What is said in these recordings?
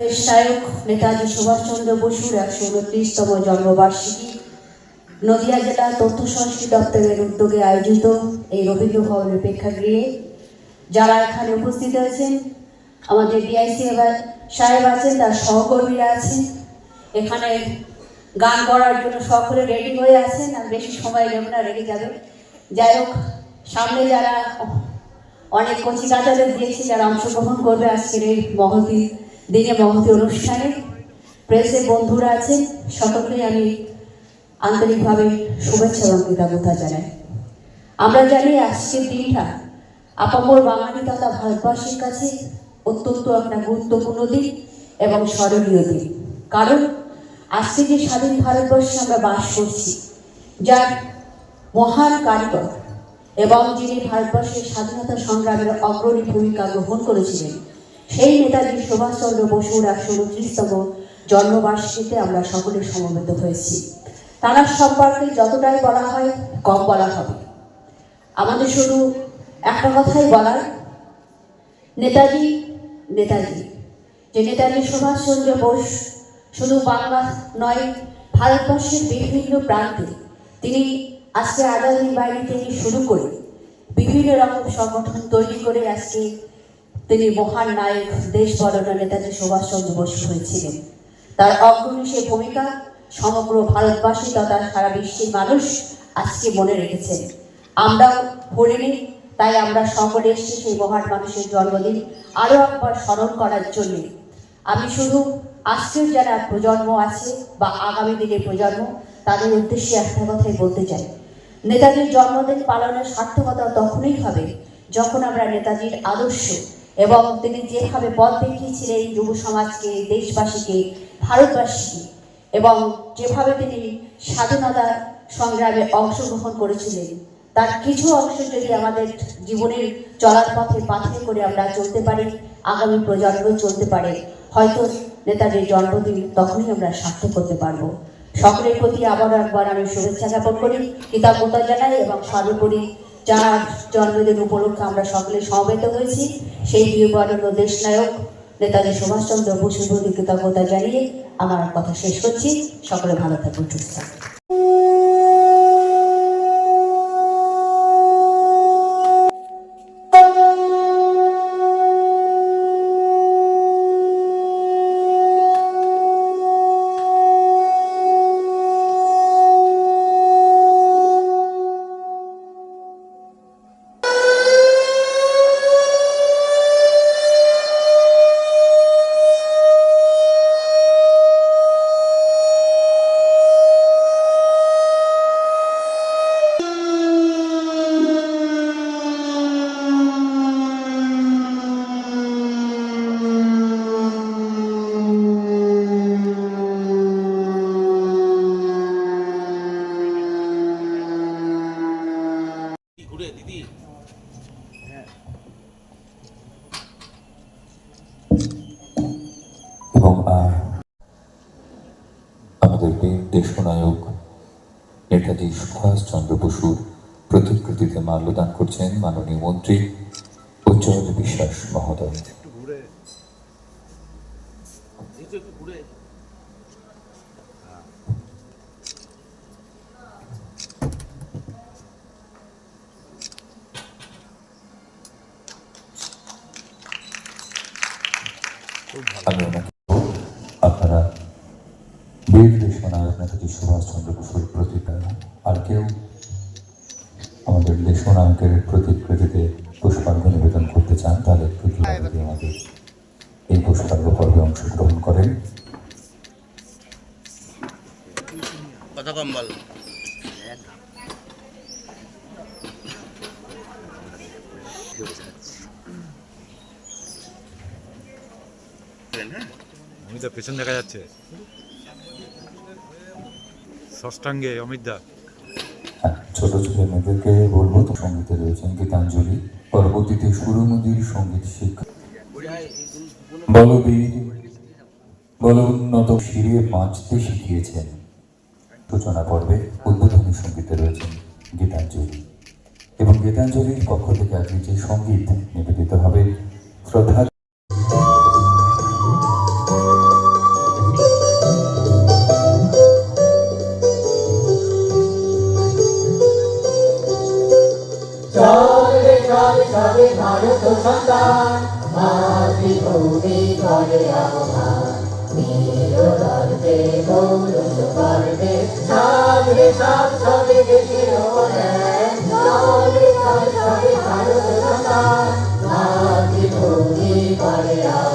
দেশ নেতাজি সুভাষচন্দ্র বসুর একশো উনত্রিশতম জন্মবার্ষিকী নদিয়া জেলা তথ্য সংস্কৃতি দপ্তরের উদ্যোগে আয়োজিত এই রবীন্দ্র ভবনের প্রেক্ষাগৃহে যারা এখানে উপস্থিত হয়েছেন, আমাদের ডিআইসি সাহেব আছেন, তার সহকর্মীরা আছেন। এখানে গান করার জন্য সকলে রেডি হয়ে আছেন, আর বেশি সময় নেব না, রেগে যাবে। যাই হোক, সামনে যারা অনেক কচি কাচাদের দিয়েছি যারা অংশগ্রহণ করবে আজকের এই মহতি দিনে মহতি অনুষ্ঠানে প্রেসের বন্ধুরা আছেন, সকলকে আমি আন্তরিকভাবে শুভেচ্ছা এবং কৃতজ্ঞতা জানাই। আমরা জানি আজকের দিনটা আপামর বাঙালি তথা ভারতবাসীর কাছে অত্যন্ত একটা গুরুত্বপূর্ণ দিন এবং স্মরণীয় দিন। কারণ আজকে যে স্বাধীন ভারতবর্ষে আমরা বাস করছি, যার মহান কারিগর এবং যিনি ভারতবর্ষের স্বাধীনতা সংগ্রামের অগ্রণী ভূমিকা গ্রহণ করেছিলেন সেই নেতাজি সুভাষচন্দ্র বসুর একশো উনত্রিশতম জন্মবার্ষিকীতে আমরা সকলে সমবেত হয়েছি। তারা সম্পর্কে যতটাই বলা হয়, কম বলা হবে। আমাদের শুধু একটা কথাই বলার, নেতাজি নেতাজি। যে নেতাজি সুভাষচন্দ্র বোস শুধু বাংলা নয়, ভারতবর্ষের বিভিন্ন প্রান্তে তিনি আজকে আজাদির বাইরে থেকে শুরু করে বিভিন্ন রকম সংগঠন তৈরি করে আজকে তিনি মহান নায়ক, দেশ বরণা নেতাজি সুভাষচন্দ্র বসু হয়েছিলেন। তার অগ্রণী সে ভূমিকা সমগ্র ভারতবাসী তথা সারা বিশ্বের মানুষ আজকে মনে রেখেছেন। আমরাও ভুলিনি তাই আমরা সকলে এসেছি সেই মহান মানুষের জন্মদিন আরও একবার স্মরণ করার জন্যে। আমি শুধু আজকের যারা প্রজন্ম আছে বা আগামী দিনের প্রজন্ম, তাদের উদ্দেশ্যে একটা কথাই বলতে চাই। নেতাজির জন্মদিন পালনের সার্থকতা তখনই হবে যখন আমরা নেতাজির আদর্শ এবং তিনি যেভাবে পথ দেখিয়েছিলেন যুব সমাজকে, দেশবাসীকে, ভারতবাসীকে, এবং যেভাবে তিনি স্বাধীনতা সংগ্রামে অংশগ্রহণ করেছিলেন, তার কিছু অংশ যদি আমাদের জীবনের চলার পথে পাথে করে আমরা চলতে পারি, আগামী প্রজন্ম চলতে পারে, হয়তো নেতাজির জন্মদিন তখনই আমরা সার্থক করতে পারব। সকলের প্রতি আবারও একবার আমি শুভেচ্ছা জ্ঞাপন করি, কৃতজ্ঞতা জানাই এবং সর্বোপরি যার জন্মদিন উপলক্ষে আমরা সকলে সমবেত হয়েছি, সেই বিবরণ দেশ নায়ক নেতাজি সুভাষচন্দ্র বসুর প্রতি কৃতজ্ঞতা জানিয়ে আমার কথা শেষ করছি। সকলে ভালো থাকুন, সুস্থ বীর দেশনায়ক নেতাজি সুভাষচন্দ্র বসুর প্রতিকৃতিতে মাল্যদান করছেন মাননীয় মন্ত্রী উজ্জ্বল বিশ্বাস মহোদয়। আমি দেশনায়ক সুভাষচন্দ্র বসুর প্রতিটা আর কেউ আমাদের দেশনায়কের প্রতিকৃতিতে পুষ্পার্ঘ নিবেদন করতে চান তাহলে একটু আমাদের এই পুষ্পার্ঘ পর্বে অংশগ্রহণ করেন। কথা কম বল? হ্যাঁ অমিতা পেছন দেখা যাচ্ছে। ষষ্ঠাঙ্গে অমিতদা ছোট ছোট মেয়েদেরকে বলব তো সঙ্গীতে রয়েছেন গীতাঞ্জলি। পরবর্তীতে সংগীত শিক্ষা। বলবীর বল উন্নত বাঁচতে শিখিয়েছেন। সূচনা পর্বে উদ্বোধনী সঙ্গীতে রয়েছেন গীতাঞ্জলি। এবং গীতাঞ্জলির পক্ষ থেকে আজকে যে সংগীত নিবেদিত হবে, শ্রদ্ধা সন্তান মাতৃভূমি করে অবমান বীর গৌরব গর্বে সাগরে সব সবে দেশের সবে ভারত সন্তান মাতৃভূমি করে অবমান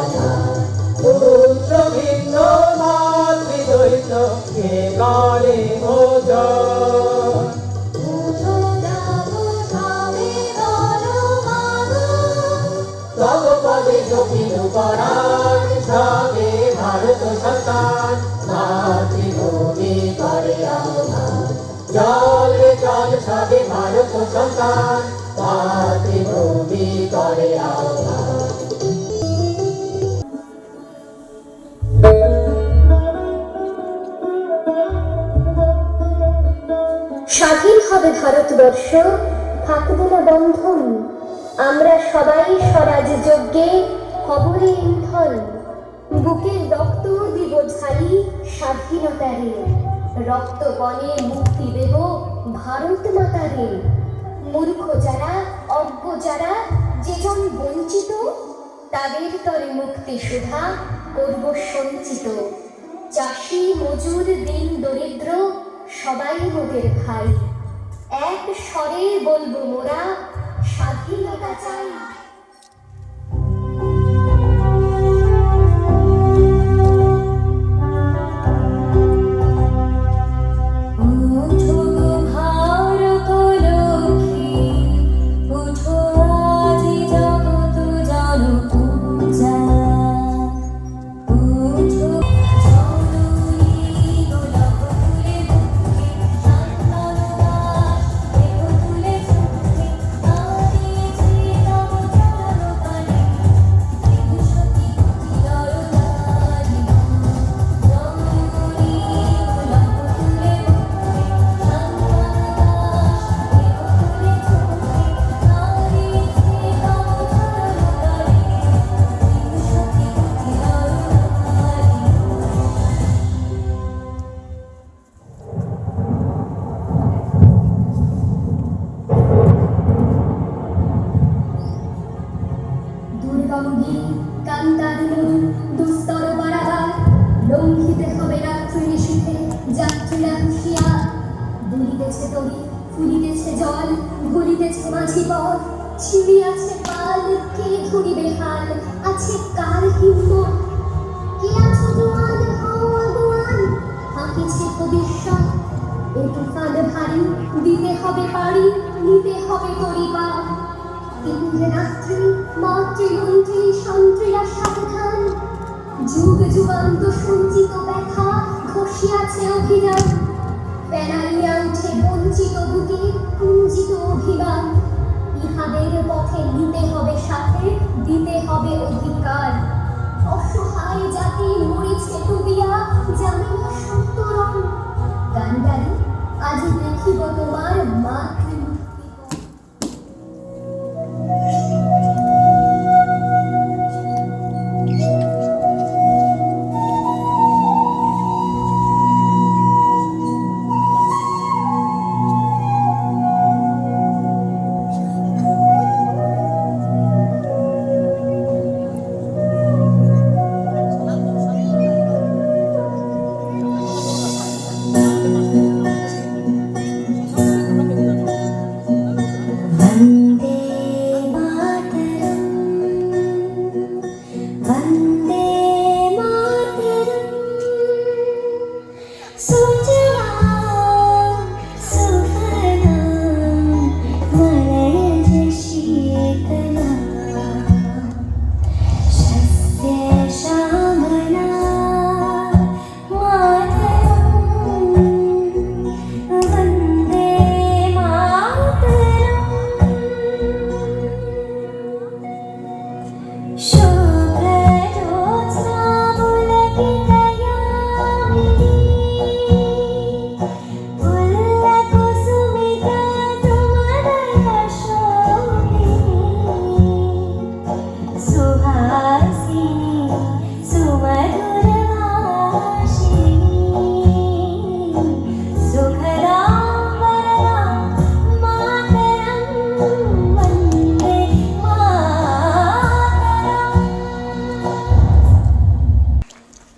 স্বাধীন হবে ভারতবর্ষ থাকবে না বন্ধন। আমরা সবাই স্বরাজ যজ্ঞে খবরে ইন্ধন। বুকের রক্ত দিব ঝালি স্বাধীনতারে। রক্ত বনে মুক্তি দেব ভারত মাতারে। মূর্খ যারা, অজ্ঞ যারা যেজন বঞ্চিত, তাদের তরে মুক্তি সুধা করব সঞ্চিত। চাষি, মজুর, দিন দরিদ্র সবাই মোদের ভাই। এক স্বরে বলব মোরা স্বাধীনতা চাই। দুর্গমগিরি কান্তারি মরু দুস্তর বারাবার, লঙ্ঘিতে হবে রাত্রি নিশীথে যাত্রীরা হুঁশিয়া দুলিতেছে তরি ফুলিতেছে জল ভুলিতেছে মাঝি পথ, ছিড়িয়াছে পাল, কে ধরিবে হাল, আছে কার হিম্মত কে আছো জোয়ান হও আগুয়ান হাঁকিছে ভবিষ্যৎ এ ভারী, দিতে হবে পারি, নিতে হবে পরিবার ইন্দ্রে রাত্রি মাতৃমন্ত্রী সন্ত্রীরা সাবধান যুগ যুগান্ত সঞ্চিত ব্যথা অভিযান বেড়াইয়া উঠে বঞ্চিত বুকে কুঞ্চিত অভিমান ইহাদের পথে নিতে হবে সাথে দিতে হবে অধিকার অসহায় জাতি মরিছে ডুবিয়া জানে না সত্যরণ গান্ডারি আজ দেখিব তোমার মাতৃ So